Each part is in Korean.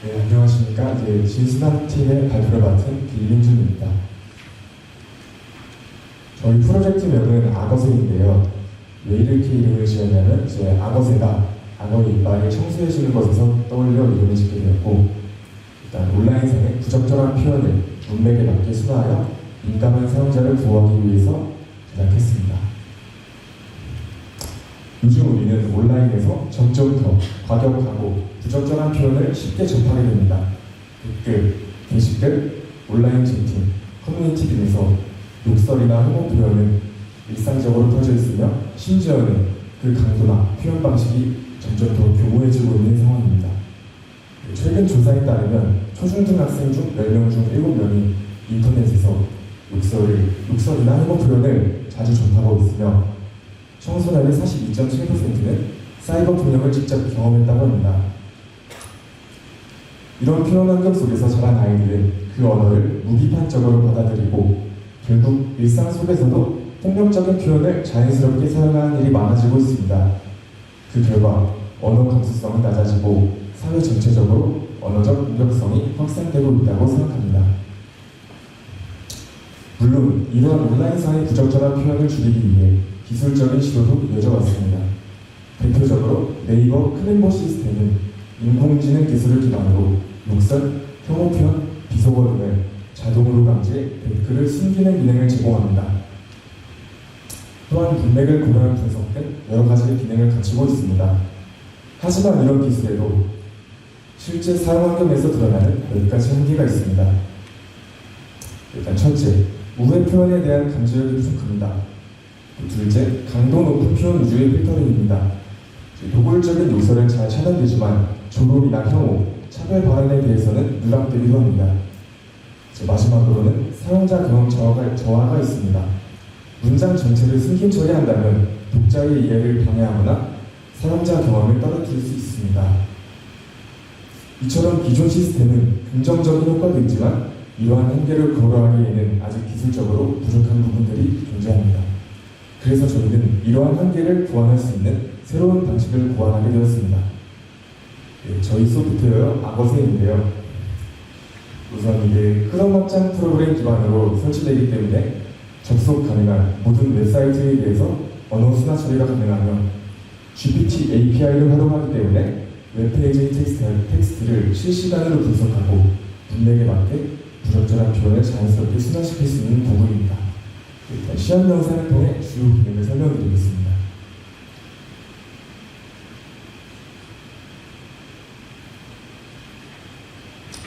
네, 안녕하십니까. 이제 진수남 팀의 발표를 맡은 김민준입니다. 저희 프로젝트 명은 악어새인데요. 왜 이렇게 이름을 지었냐면 이제 악어새가 악어의 이빨을 청소해주는 것에서 떠올려 이름을 짓게 되었고 일단 온라인상의 부적절한 표현을 문맥에 맞게 순화하여 민감한 사용자를 보호하기 위해서 제작했습니다. 요즘 온라인에서 점점 더 과격하고 부적절한 표현을 쉽게 접하게 됩니다. 댓글, 게시글, 온라인 채팅, 커뮤니티 등에서 욕설이나 혐오 표현은 일상적으로 퍼져 있으며 심지어는 그 강도나 표현 방식이 점점 더 교모해지고 있는 상황입니다. 최근 조사에 따르면 초중등학생 중 10명 중 7명이 인터넷에서 욕설을, 욕설이나 혐오 표현을 자주 접하고 있으며 청소년의 42.7%는 사이버 폭력을 직접 경험했다고 합니다. 이런 표현 환경 속에서 자란 아이들은 그 언어를 무비판적으로 받아들이고 결국 일상 속에서도 폭력적인 표현을 자연스럽게 사용하는 일이 많아지고 있습니다. 그 결과 언어 감수성은 낮아지고 사회 전체적으로 언어적 공격성이 확산되고 있다고 생각합니다. 물론 이러한 온라인 상의 부적절한 표현을 줄이기 위해 기술적인 시도도 이어져 왔습니다. 대표적으로 네이버 클린버 시스템은 인공지능 기술을 기반으로 욕설, 혐오 표현, 비속어 등을 자동으로 감지해 댓글을 숨기는 기능을 제공합니다. 또한 문맥을 고려한 분석 등 여러 가지 기능을 갖추고 있습니다. 하지만 이런 기술에도 실제 사용 환경에서 드러나는 몇 가지 한계가 있습니다. 일단 첫째, 우회 표현에 대한 감지력이 부족합니다. 둘째, 강도 높은 표현 위주의 필터링입니다. 노골적인 요소를 잘 차단되지만 조롱이나 혐오, 차별 발언에 대해서는 누락되기도 합니다. 마지막으로는 사용자 경험 저하가, 저하가 있습니다. 문장 전체를 숨김 처리한다면 독자의 이해를 방해하거나 사용자 경험을 떨어뜨릴 수 있습니다. 이처럼 기존 시스템은 긍정적인 효과도 있지만 이러한 한계를 고려하기에는 아직 기술적으로 부족한 부분들이 존재합니다. 그래서 저희는 이러한 한계를 보완할 수 있는 새로운 방식을 고안하게 되었습니다. 네, 저희 소프트웨어 악어새인데요. 우선 이게 확장 프로그램 기반으로 설치되기 때문에 접속 가능한 모든 웹사이트에 대해서 언어 순화 처리가 가능하며 GPT API를 활용하기 때문에 웹페이지의 텍스트, 텍스트를 실시간으로 분석하고 문맥에 맞게 부적절한 표현을 자연스럽게 순화시킬 수 있는 도구입니다. 일단 시험 영상을 통해 주요 기능을 설명드리겠습니다.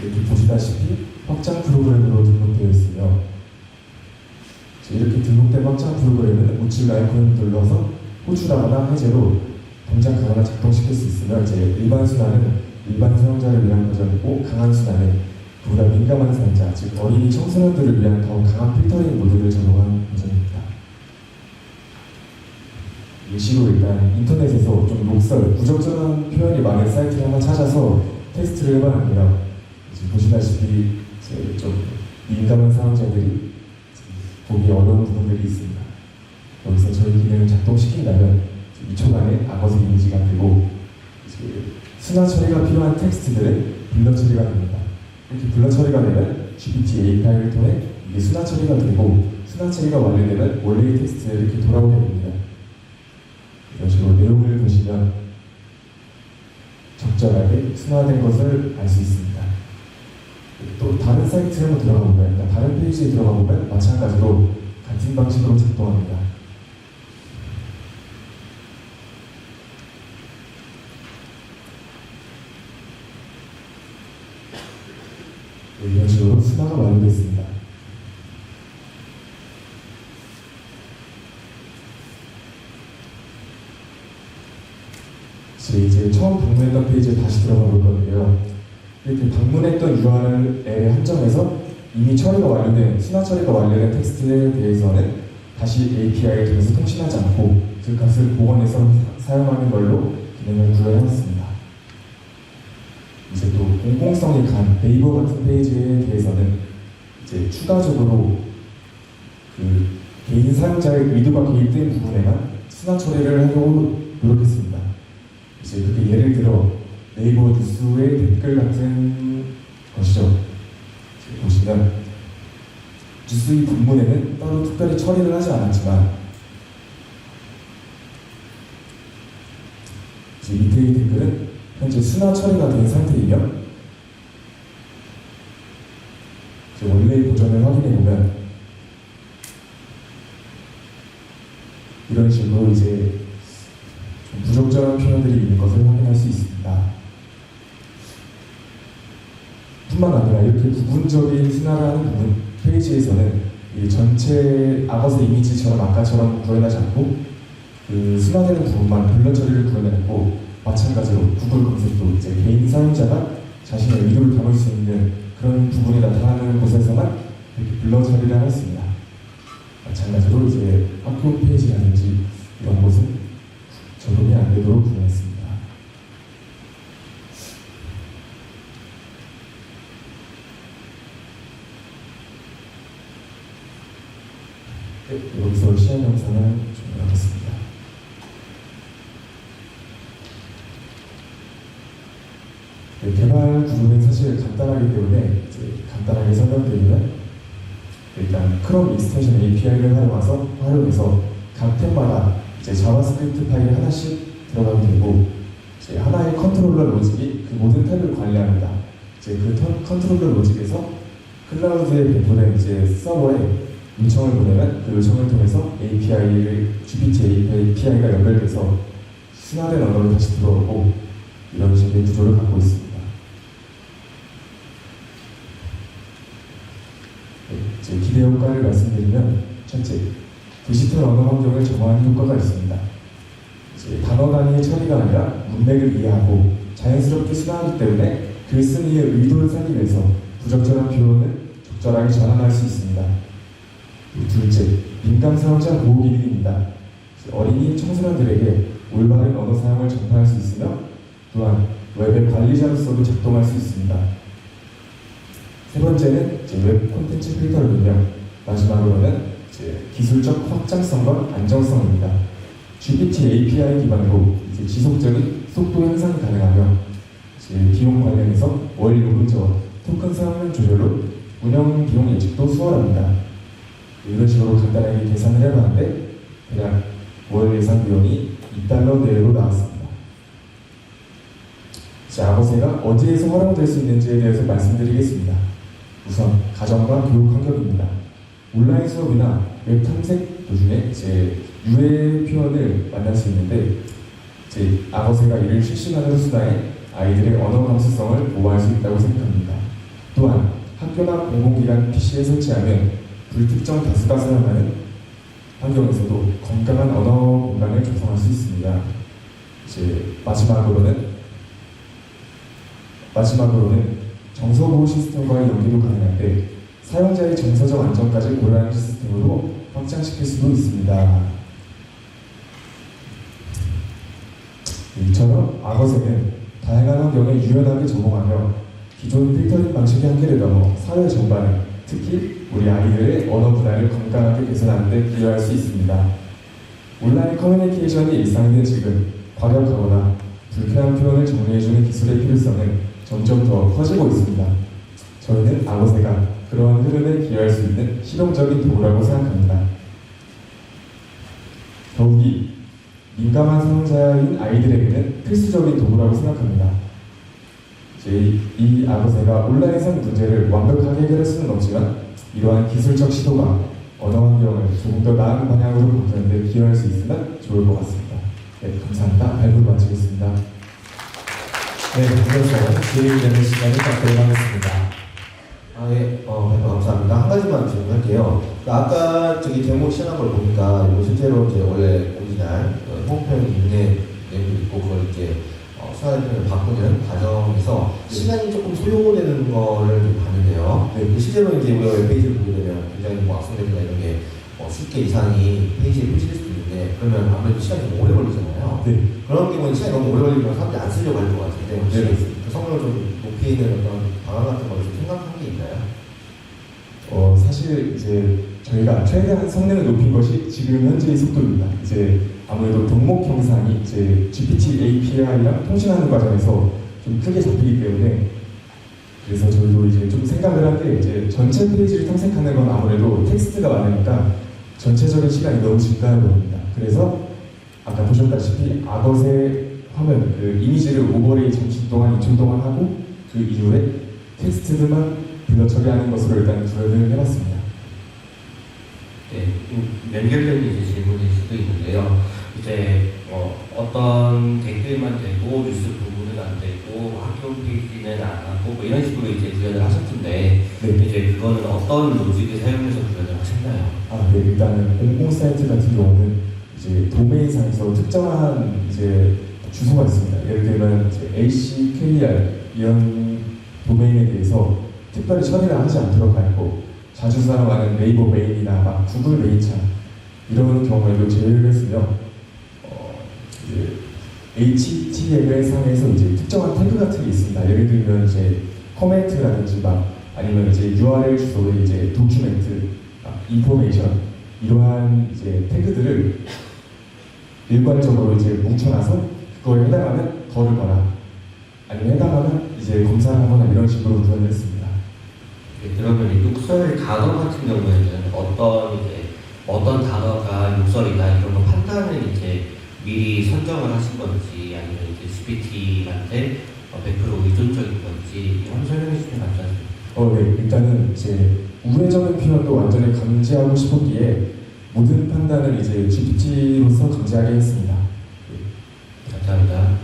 이렇게 보시다시피 확장 프로그램으로 등록되어 있으며 이렇게 등록된 확장 프로그램은 우측 아이콘을 눌러서 호출하거나 해제로 동작하거나 작동시킬 수 있으며 이제 일반 순환은 일반 사용자를 위한 버전이고 강한 순환은 보다 민감한 사용자, 즉 어린이 청소년들을 위한 더 강한 필터링 모드를 적용한 버전입니다. 예시로 일단 인터넷에서 좀 욕설, 부적절한 표현이 많은 사이트를 하나 찾아서 테스트를 해봤는데요. 이제 보시다시피 좀 민감한 사용자들이 보기 어려운 부분들이 있습니다. 여기서 저희 기능을 작동시킨다면 2초 만에 악어새 이미지가 되고 순화 처리가 필요한 텍스트들은 블러 처리가 됩니다. 이렇게 블러 처리가 되면 GPT API를 통해 이게 순화 처리가 되고 순화 처리가 완료되면 원래의 텍스트에 이렇게 돌아오게 됩니다. 이런 식으로 내용을 보시면 적절하게 순화된 것을 알 수 있습니다. 또 다른 사이트에 한번 들어가 보면, 그러니까 다른 페이지에 들어가 보면 마찬가지로 같은 방식으로 작동합니다. 네, 순화가 완료됐습니다. 저희 이제 처음 방문했던 페이지에 다시 들어가 볼 건데요. 이렇게 방문했던 URL에 한정해서 이미 처리가 완료된, 순화 처리가 완료된 텍스트에 대해서는 다시 API를 통해서 통신하지 않고 그 값을 복원해서 사용하는 걸로 기능을 구현해놨습니다. 공공성이 간 네이버 같은 페이지에 대해서는 이제 추가적으로 그 개인 사용자의 의도가 개입된 부분에만 순화 처리를 하려고 노력했습니다. 이제 그게 예를 들어 네이버 뉴스의 댓글 같은 것이죠. 보시면 뉴스 이 본문에는 따로 특별히 처리를 하지 않았지만 이제 밑에 이 댓글은 현재 순화 처리가 된 상태이며 이제 원래의 버전을 확인해 보면 이런 식으로 이제 좀 부적절한 표현들이 있는 것을 확인할 수 있습니다. 뿐만 아니라 이렇게 부분적인 순화라는 부분 페이지에서는 이 전체 악어의 이미지처럼 아까처럼 구현하지 않고 그 순화되는 부분만 블러 처리를 구현했고 마찬가지로 구글 검색도 이제 개인 사용자가 자신의 의도를 담을 수 있는 그런 부분이 나타나는 곳에서만 이렇게 블러 처리를 했습니다. 마찬가지로 이제 학교 홈페이지라든지 이런 곳은 적용이 안 되도록 구현했습니다. 네, 여기서 시연 영상을 준비하겠습니다. 네, 개발 구조는 사실 간단하기 때문에 이제 간단하게 설명드리면 일단 크롬 익스텐션 API를 활용해서 활용해서 각 탭마다 이제 자바스크립트 파일이 하나씩 들어가게 되고 이제 하나의 컨트롤러 로직이 그 모든 탭을 관리합니다. 이제 그 컨- 컨트롤러 로직에서 클라우드에 배포된 이제 서버에 요청을 보내면 그 요청을 통해서 API를 GPT API가 연결돼서 순화된 언어로 다시 들어오고 이런 식의 구조를 갖고 있습니다. 네, 기대 효과를 말씀드리면 첫째, 디지털 언어 환경을 정화하는 효과가 있습니다. 단어 단위의 처리가 아니라 문맥을 이해하고 자연스럽게 순화하기 때문에 글쓴이의 의도를 살리기 위해서 부적절한 표현을 적절하게 전환할 수 있습니다. 둘째, 민감 사용자 보호 기능입니다. 어린이 청소년들에게 올바른 언어 사용을 전파할 수 있으며 또한 웹의 관리자로서도 작동할 수 있습니다. 세 번째는 웹 콘텐츠 필터를며 마지막으로는 기술적 확장성과 안정성입니다. GPT API 기반으로 지속적인 속도 향상이 가능하며 비용 관련해서 월 요금제와 토큰 사용 조절로 운영 비용 예측도 수월합니다. 이런 식으로 간단하게 계산을 해봤는데 그냥 월 예상 비용이 2달러 내외로 나왔습니다. 자, 아버세가 어디에서 활용될 수 있는지에 대해서 말씀드리겠습니다. 우선 가정과 교육 환경입니다. 온라인 수업이나 웹 탐색 도중에 이제 유해 표현을 만날 수 있는데 이제 아버세가 이를 실시간으로 수다해 아이들의 언어 감수성을 보호할 수 있다고 생각합니다. 또한 학교나 공공기관 PC에 설치하면 불특정 다수가 사용하는 환경에서도 건강한 언어 공간을 조성할 수 있습니다. 이제 마지막으로는 마지막으로는 정서 보호 시스템과의 연계도 가능한데 사용자의 정서적 안정까지 고려하는 시스템으로 확장시킬 수도 있습니다. 이처럼 악어새는 다양한 환경에 유연하게 적응하며 기존 필터링 방식의 한계를 넘어 사회 전반에 특히 우리 아이들의 언어 문화를 건강하게 개선하는 데 기여할 수 있습니다. 온라인 커뮤니케이션이 일상인 지금 과격하거나 불편한 표현을 정리해주는 기술의 필요성은 점점 더 커지고 있습니다. 저희는 아고새가 그러한 흐름에 기여할 수 있는 실용적인 도구라고 생각합니다. 더욱이 민감한 사용자인 아이들에게는 필수적인 도구라고 생각합니다. 이 아고새가 온라인상 문제를 완벽하게 해결할 수는 없지만 이러한 기술적 시도가 언어 환경을 조금 더 나은 방향으로 바꾸는 데 기여할 수 있으면 좋을 것 같습니다. 네, 감사합니다. 발표 마치겠습니다. 네, 그래서 질의되는 시간을 갖도록 하겠습니다. 아, 예, 어, 발표 감사합니다. 한 가지만 질문할게요. 그러니까 아까 저기 데모 시연한 걸 보니까 실제로 이제 원래 오리지널 어, 홍평 있는 내용도 있고 그걸 이제 어, 수화대표를 바꾸는 과정에서 시간이 조금 소요되는 거를 좀 봤는데요. 네. 실제로 이제 우리가 웹페이지를 보게 되면 굉장히 뭐 악성들이나 이런 게 어, 10개 이상이 페이지에 표시될 수도 있는데 그러면 아무래도 시간이 좀 오래 걸리잖아요. 네, 그런 경우는 시간이 너무 오래 걸리면 사람들이 안 쓰려고 할 것 같은데 혹시 네. 그 성능을 좀 높이는 어떤 방안 같은 걸좀 생각한 게 있나요? 어, 사실 이제 저희가 최대한 성능을 높인 것이 지금 현재의 속도입니다. 이제 아무래도 동목 형상이 이제 GPT API랑 통신하는 과정에서 좀 크게 잡히기 때문에 그래서 저희도 이제 좀 생각을 할때 이제 전체 페이지를 탐색하는 건 아무래도 텍스트가 많으니까 전체적인 시간이 너무 증가하는 겁니다. 그래서 아까 보셨다시피 악어의 화면 그 이미지를 오버레이 잠시 동안 2초 동안 하고 그 이후에 텍스트들만 불러 처리하는 것으로 일단 구현을 해봤습니다. 네, 좀 연결된 질문일 수도 있는데요. 이제 어, 어떤 댓글만 되고 뉴스 부분은 안 되고 학교 페이지는 안 하고 뭐 이런 식으로 이제 구현을 하셨던데 네. 이제 그거는 어떤 로직을 사용해서 구현을 하셨나요? 아, 네, 일단은 공공 사이트 같은 경우는 이제 도메인상에서 특정한 이제 주소가 있습니다. 예를 들면 이제 ACKR 이런 도메인에 대해서 특별히 처리를 하지 않도록 하고 자주 사용하는 네이버 메인이나 막 구글 메인창 이런 경우에도 제외를 했으며 그 HTML3에서 이제 특정한 태그 같은 게 있습니다. 예를 들면 이제 커멘트라든지 막 아니면 이제 URL 주소의 이제 도큐멘트, 인포메이션 이러한 이제 태그들을 일관적으로 이제 뭉쳐놔서 그거에 해당하면 덜을 거나 아니면 해당하면 이제 검사하거나 이런 식으로 구현했습니다. 네, 그러면 욕설 단어 같은 경우에는 어떤 이제 어떤 단어가 욕설이다 이런 거 판단을 이제 미리 선정을 하신 건지 아니면 이제 GPT한테 100% 의존적인 건지 한번 설명해 주시면 감사합니다. 어, 네. 일단은 이제 우회적인 표현도 완전히 감지하고 싶었기에 모든 판단을 이제 GPT로서 감지하게 했습니다. 감사합니다.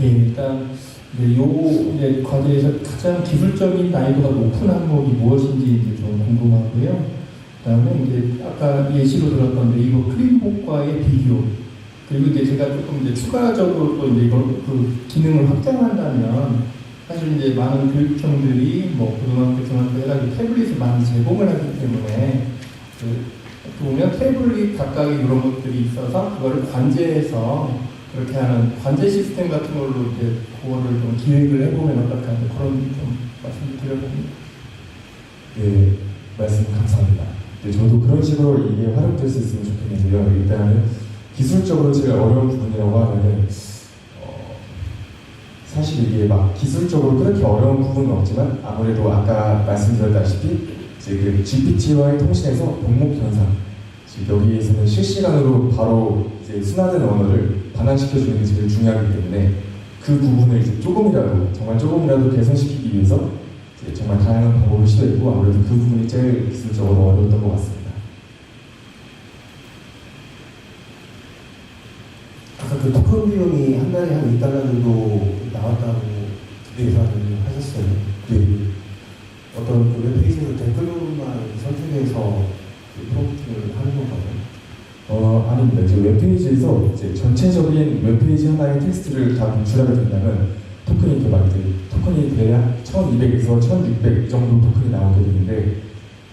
예, 일단 이제 요 이제 과제에서 가장 기술적인 난이도가 높은 항목이 무엇인지 이제 좀 궁금하고요. 그다음에 이제 아까 예시로 들었던 네이버 클린북과의 비교 그리고 이제 제가 조금 이제 추가적으로 또 이제 이걸 그 기능을 확장한다면 사실 이제 많은 교육청들이 뭐 고등학교, 중학교 해가지고 태블릿을 많이 제공을 하기 때문에 그 보면 태블릿 각각의 이런 것들이 있어서 그거를 관제해서 그렇게 하는 관제 시스템 같은 걸로 이제 그거를 좀 기획을 해보면 어떨까 하는 그런 좀 말씀을 드려봅니다. 네, 말씀 감사합니다. 네, 저도 그런 식으로 이게 활용될 수 있으면 좋겠는데요. 일단은 기술적으로 제일 어려운 부분이라고 하면은 어, 사실 이게 막 기술적으로 그렇게 어려운 부분은 없지만 아무래도 아까 말씀드렸다시피 이제 그 GPT와의 통신에서 동목 현상 지금 여기에서는 실시간으로 바로 이제 순화된 언어를 반환시켜주는 게 제일 중요하기 때문에 그 부분을 이제 조금이라도 정말 조금이라도 개선시키기 위해서 정말 다양한 방법을 시도했고 아무래도 그 부분이 제일 기술적으로 어려웠던 것 같습니다. 아까 그 토큰 비용이 한 달에 한 2달러 정도 나왔다고 계산을 하셨어요. 네. 어떤 그 웹페이지에서 댓글로만 선택해서 그 프롬프트를 하는 건가요? 어, 아닙니다. 이제 웹페이지에서 이제 전체적인 웹페이지 하나의 텍스트를 다 분출하게 된다면 토큰이 막 이제 토큰이 대략 1200에서 1600이 정도 토큰이 나오게 되는데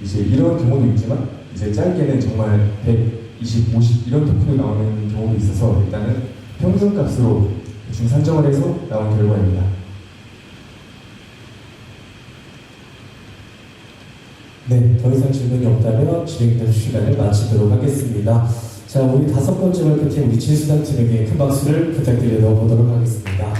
이제 이런 경우도 있지만 이제 짧게는 정말 120, 50 이런 토큰이 나오는 경우도 있어서 일단은 평균 값으로 대충 산정을 해서 나온 결과입니다. 네, 더 이상 질문이 없다면 진행된 시간을 마치도록 하겠습니다. 자, 우리 다섯 번째 발표팀 우리 진수단 팀에게 큰 박수를 부탁드려 보도록 하겠습니다.